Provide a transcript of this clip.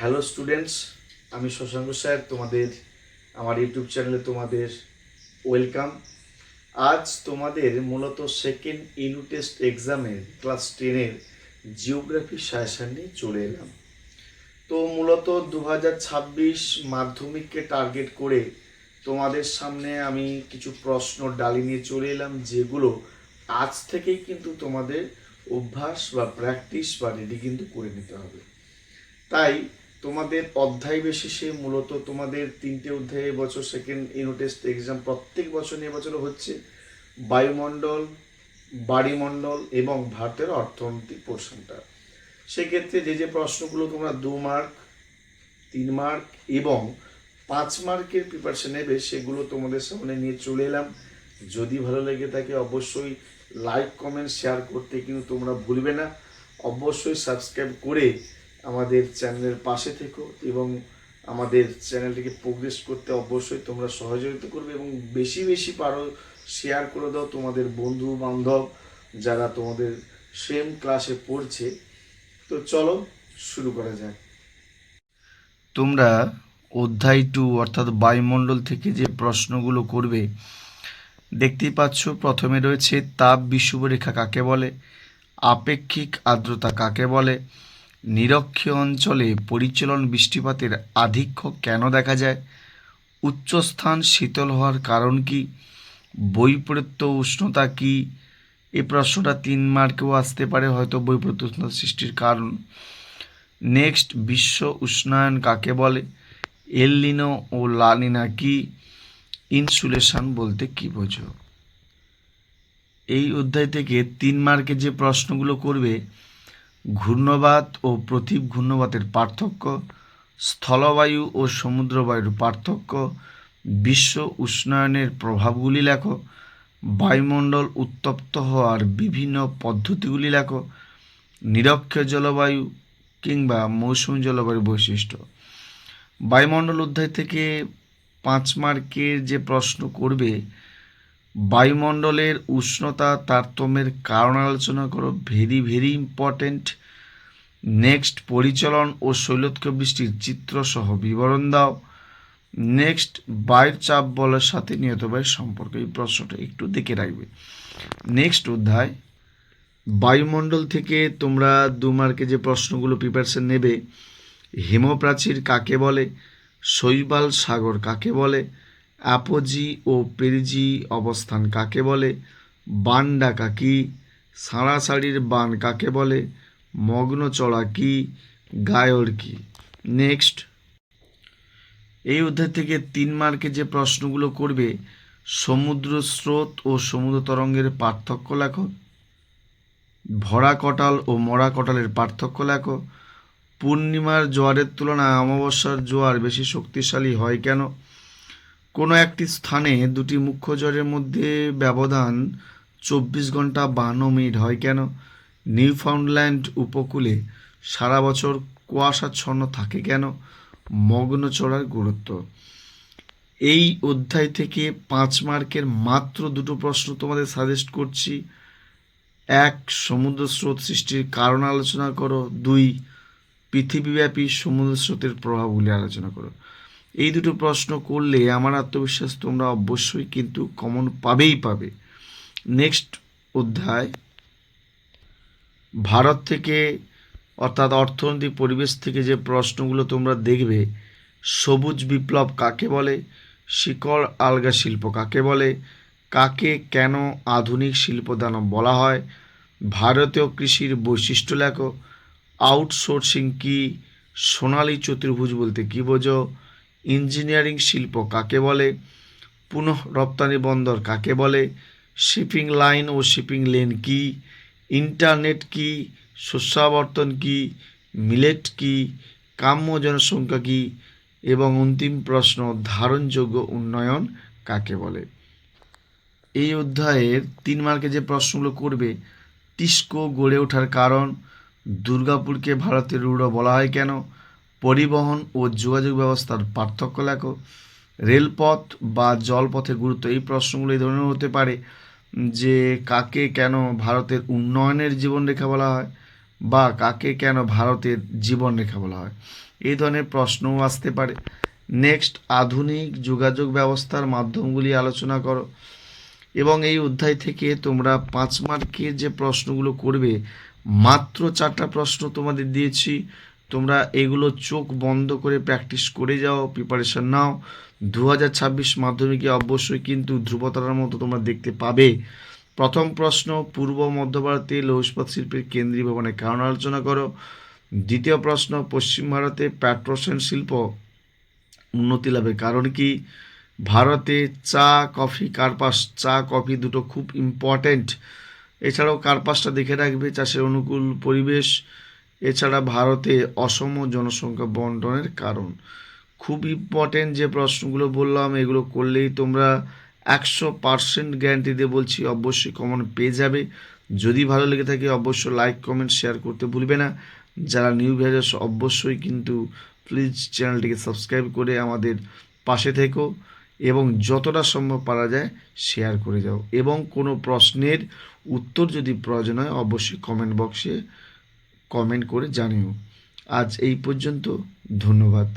Hello students, আমি Shashanka sir, তোমাদের, আমার ইউটিউব চ্যানেলে তোমাদের ওয়েলকাম। আজ তোমাদের মূলত সেকেন্ড ইউনিট টেস্ট এক্সামের ক্লাস টেনের জিওগ্রাফি সাজেশন নিয়ে চলে এলাম। তো মূলত দু মাধ্যমিককে টার্গেট করে তোমাদের সামনে আমি কিছু প্রশ্ন ডালি নিয়ে চলে এলাম, যেগুলো আজ থেকেই কিন্তু তোমাদের অভ্যাস বা প্র্যাকটিস বা রেডি কিন্তু করে নিতে হবে। তাই তোমাদের অধ্যায় বেসিসে মূলত তোমাদের তিনটে অধ্যায় বছর সেকেন্ড ইউনিটেস্ট এক্সাম প্রত্যেক বছর নিয়ে বছর হচ্ছে। বায়ুমণ্ডল, বাড়িমণ্ডল এবং ভারতের অর্থনৈতিক পোর্শনটা। সেক্ষেত্রে যে যে প্রশ্নগুলো তোমরা দু মার্ক তিন মার্ক এবং পাঁচ মার্কের প্রিপারেশন নেবে, সেগুলো তোমাদের সামনে নিয়ে চলে এলাম। যদি ভালো লেগে থাকে অবশ্যই লাইক কমেন্ট শেয়ার করতে কিন্তু তোমরা ভুলবে না। অবশ্যই সাবস্ক্রাইব করে আমাদের চ্যানেলের পাশে থেকো এবং আমাদের চ্যানেলটিকে প্রোগ্রেস করতে অবশ্যই তোমরা সহযোগিতা করবে এবং বেশি বেশি পারো শেয়ার করে দাও তোমাদের বন্ধু বান্ধব যারা তোমাদের সেম ক্লাসে পড়ছে। তো চলো শুরু করা যাক। তোমরা অধ্যায় টু অর্থাৎ বায়ুমণ্ডল থেকে যে প্রশ্নগুলো করবে, দেখতেই পাচ্ছ প্রথমে রয়েছে তাপ বিষুবরেখা কাকে বলে, আপেক্ষিক আর্দ্রতা কাকে বলে নিরক্ষীয় অঞ্চলে পরিচলন বৃষ্টিপাতের আধিক্য কেন দেখা যায়? উচ্চস্থান শীতল হওয়ার কারণ কি? বৈপরীত্য উষ্ণতা কি? এই প্রশ্নটা তিন মার্কেও আসতে পারে, হয়তো বৈপরীত্য উষ্ণতা সৃষ্টির কারণ। নেক্সট, বিশ্ব উষ্ণায়ন কাকে বলে? এলনিনো ও লানিনা কি? ইনসুলেশন বলতে কি বোঝো? এই অধ্যায় থেকে তিন মার্কে যে প্রশ্নগুলো করবে ঘূর্ণবাত ও প্রতীপ ঘূর্ণবাতের পার্থক্য, স্থলবায়ু ও সমুদ্রবায়ুর পার্থক্য, বিশ্ব উষ্ণায়নের প্রভাবগুলি লেখো, বায়ুমণ্ডল উত্তপ্ত হওয়ার বিভিন্ন পদ্ধতিগুলি লেখো, নিরক্ষীয় জলবায়ু কিংবা মৌসুমী জলবায়ুর বৈশিষ্ট্য। বায়ুমণ্ডল অধ্যায় থেকে পাঁচ মার্কের যে প্রশ্ন করবে বায়ুমণ্ডলের উষ্ণতা তারতম্যের কারণ আলোচনা করো। ভেরি ভেরি ইম্পর্ট্যান্ট নেক্সট, পরিচলন ও শৈলক্ষ বৃষ্টির চিত্র সহ বিবরণ দাও। নেক্সট, বায়ুর চাপ বলের সাথে নিহত বায়ুর সম্পর্ক। এই প্রশ্নটা একটু দেখে রাখবে। নেক্সট অধ্যায়। বায়ুমণ্ডল থেকে তোমরা দু মার্কে যে প্রশ্নগুলো প্রিপারেশন নেবে, হিমপ্রাচীর কাকে বলে, শৈবাল সাগর কাকে বলে অ্যাপোজি ও পেরিজি অবস্থান কাকে বলে? বান ডাকা কি সাড়াসাড়ির বান কাকে বলে? মগ্ন চড়া কি, গায়র কি? নেক্সট। এই অধ্যায় থেকে তিন মার্কে যে প্রশ্নগুলো করবে, সমুদ্র স্রোত ও সমুদ্র তরঙ্গের পার্থক্য লেখো, ভরা কটাল ও মরা কটালের পার্থক্য লেখো, পূর্ণিমার জোয়ারের তুলনায় অমাবস্যার জোয়ার বেশি শক্তিশালী হয় কেন? কোনো একটি স্থানে দুটি মুখ্য জ্বরের মধ্যে ব্যবধান চব্বিশ ঘণ্টা বান্ন মিনিট হয় কেন? নিউফাউন্ডল্যান্ড উপকূলে সারা বছর কুয়াশাচ্ছন্ন থাকে কেন? মগ্ন চড়ার গুরুত্ব। এই অধ্যায় থেকে পাঁচ মার্কের মাত্র দুটো প্রশ্ন তোমাদের সাজেস্ট করছি। এক, সমুদ্র স্রোত সৃষ্টির কারণ আলোচনা করো। দুই, পৃথিবীব্যাপী সমুদ্র স্রোতের প্রভাবগুলি আলোচনা করো। এই দুটো প্রশ্ন করলে আমার আত্মবিশ্বাস তোমরা অবশ্যই কিন্তু কমন পাবেই পাবে। নেক্সট অধ্যায়, ভারত থেকে, অর্থাৎ অর্থনৈতিক পরিবেশ থেকে যে প্রশ্নগুলো তোমরা দেখবে, সবুজ বিপ্লব কাকে বলে? শিকড় আলগা শিল্প কাকে বলে? কাকে কেন আধুনিক শিল্পদানব বলা হয়? ভারতীয় কৃষির বৈশিষ্ট্য লেখো। আউটসোর্সিং কি? সোনালী চতুর্ভুজ বলতে কী বোঝো? ইঞ্জিনিয়ারিং শিল্প কাকে বলে? পুনঃ রপ্তানি বন্দর কাকে বলে? শিপিং লাইন ও শিপিং লেন কি? ইন্টারনেট কি? শস্যাবর্তন কি? মিলেট কি? কাম্য জনসংখ্যা কি? এবং অন্তিম প্রশ্ন, ধারণযোগ্য উন্নয়ন কাকে বলে? এই অধ্যায়ের তিন মার্কে যে প্রশ্নগুলো করবে টিস্কো গড়ে ওঠার কারণ, দুর্গাপুরকে ভারতের রূঢ় বলা হয় কেন? পরিবহন ও যোগাযোগ ব্যবস্থার পার্থক্য লেখো। রেলপথ বা জলপথের গুরুত্ব, এই প্রশ্নগুলো এই ধরনের হতে পারে যে কাকে কেন ভারতের উন্নয়নের জীবনরেখা বলা হয় বা কাকে কেন ভারতের জীবনরেখা বলা হয়। এই ধরনের প্রশ্নও আসতে পারে। নেক্সট, আধুনিক যোগাযোগ ব্যবস্থার মাধ্যমগুলি আলোচনা করো। এবং এই অধ্যায় থেকে তোমরা পাঁচ মার্কের যে প্রশ্নগুলো করবে, মাত্র চারটা প্রশ্ন তোমাদের দিয়েছি। তোমরা এগুলো চোখ বন্ধ করে প্র্যাকটিস করে যাও প্রিপারেশন নাও। দু হাজার ছাব্বিশ মাধ্যমিকে অবশ্যই কিন্তু ধ্রুবতারার মতো তোমরা দেখতে পাবে। প্রথম প্রশ্ন, পূর্ব মধ্য ভারতে লৌহ শিল্পের কেন্দ্রীয় ভবনের কারণ আলোচনা করো। দ্বিতীয় প্রশ্ন, পশ্চিম ভারতে প্যাট্রোসেন শিল্প উন্নতি লাভের কারণ কি? ভারতে চা, কফি, কার্পাস, চা, কফি দুটো খুব ইম্পর্ট্যান্ট এছাড়াও কার্পাসটা দেখে রাখবে, চাষের অনুকূল পরিবেশ। এছাড়া ভারতে অসম জনসংখ্যা বন্টনের কারণ। খুব ইম্পর্টেন্ট যে প্রশ্নগুলো বললাম, এগুলো করলেই তোমরা একশো পার্সেন্ট গ্যারান্টি দিয়ে বলছি অবশ্যই কমন পেয়ে যাবে। যদি ভালো লেগে থাকে অবশ্যই লাইক কমেন্ট শেয়ার করতে ভুলবে না। যারা নিউ ভিউয়ার্স অবশ্যই কিন্তু প্লিজ চ্যানেলটিকে সাবস্ক্রাইব করে আমাদের পাশে থেকো এবং যতটা সম্ভব পারা যায় শেয়ার করে যাও। এবং কোনো প্রশ্নের উত্তর যদি প্রয়োজন হয়, অবশ্যই কমেন্ট বক্সে কমেন্ট করে জানিও। আজ এই পর্যন্ত ধন্যবাদ।